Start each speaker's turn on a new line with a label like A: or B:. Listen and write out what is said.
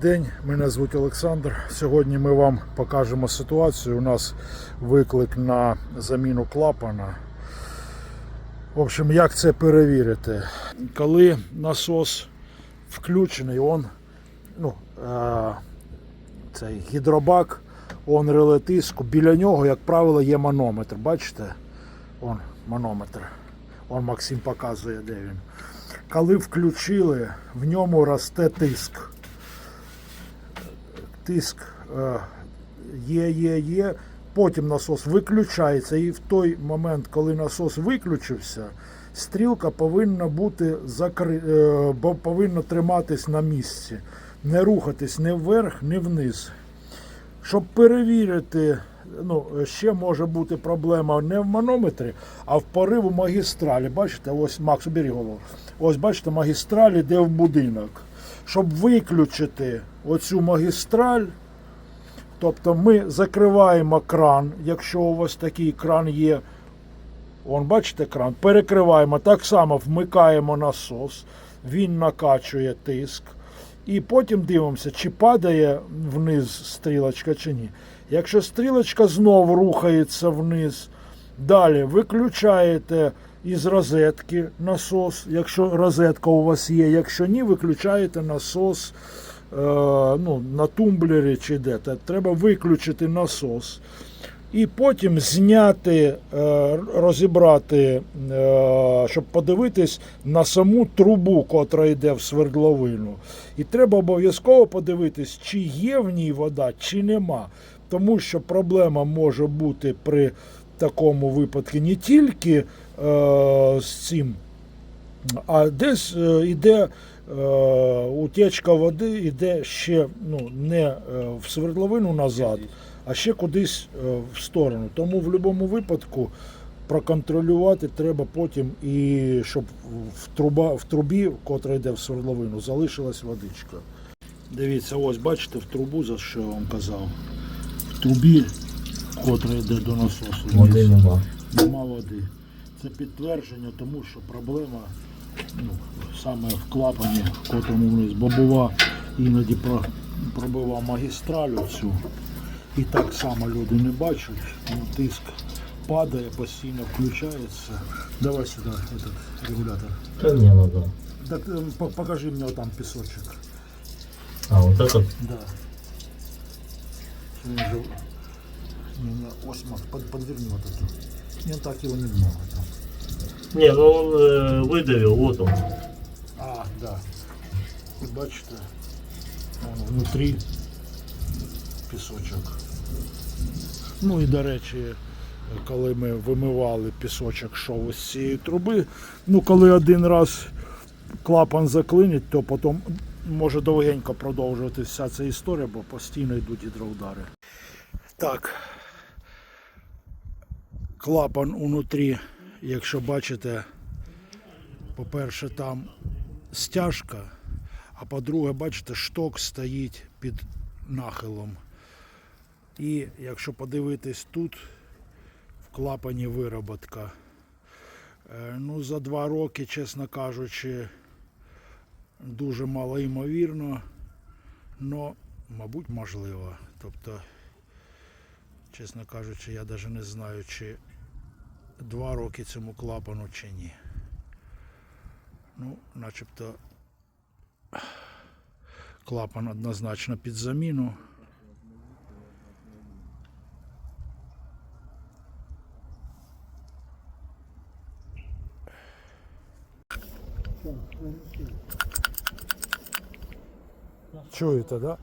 A: День, мене звуть Олександр. Сьогодні ми вам покажемо ситуацію. У нас виклик на заміну клапана. В общем, як це перевірити? Коли насос включений, он, ну, е, цей гідробак, он реле тиску. Біля нього, як правило, є манометр. Бачите? Он манометр. Он Максим показує, де він. Коли включили, в ньому росте тиск тиск е, є, є, є. Потім насос виключається, і в той момент, коли насос виключився, стрілка повинна бути закри... е, повинна триматись на місці, не рухатись ні вверх, ні вниз. Щоб перевірити, ну, ще може бути проблема не в манометрі, а в пориву магістралі. Бачите, ось Макс, убери голову. Ось бачите, магістралі йде в будинок. Щоб виключити оцю магістраль, тобто ми закриваємо кран, якщо у вас такий кран є. Вон, бачите кран, перекриваємо, так само вмикаємо насос, він накачує тиск. І потім дивимося, чи падає вниз стрілочка чи ні. Якщо стрілочка знову рухається вниз, далі виключаєте із розетки насос, якщо розетка у вас є. Якщо ні, виключаєте насос е, ну, на тумблері чи де. Треба виключити насос. І потім зняти, е, розібрати, е, щоб подивитись на саму трубу, котра йде в свердловину. І треба обов'язково подивитись, чи є в ній вода, чи нема. Тому що проблема може бути при такому випадку не тільки е, з цим, а десь е, йде е, утечка води, йде ще ну, не е, в свердловину назад, а ще кудись е, в сторону. Тому в будь-якому випадку проконтролювати треба потім, і щоб в, труба, в трубі, котра йде в свердловину, залишилась водичка. Дивіться, ось бачите в трубу, за що я вам казав. В трубі, котра йде до насосу.
B: Води нема.
A: Нема води. Це підтвердження тому, що проблема ну, саме в клапані, в котрому вниз, бо бува іноді про- пробива магістралю цю. І так само люди не бачать, ну, тиск падає, постійно включається. Давай сюди этот регулятор.
B: Та не надо.
A: Так, е, покажи мені там пісочок.
B: А, вот этот?
A: Да Він же... Не, не, ось, Макс, под, подверни вот эту. Не, так его немного там.
B: Не, ну он э, выдавил, вот он.
A: А, да. І бачите, вон внутрі пісочок. Ну і до речі, коли ми вимивали пісочок, шов із цієї труби, ну коли один раз клапан заклинить, то потім може довгенько продовжуватися вся ця історія, бо постійно йдуть гідроудари. Так. Клапан унутрі, якщо бачите, по-перше, там стяжка, а по-друге, бачите, шток стоїть під нахилом. І якщо подивитись тут, в клапані вироботка. Е, Ну, за два роки, чесно кажучи, дуже мало ймовірно, але, мабуть, можливо. Тобто, чесно кажучи, я навіть не знаю, чи два роки цьому клапану чи ні. Ну, начебто клапан однозначно під заміну. Чуєте, да?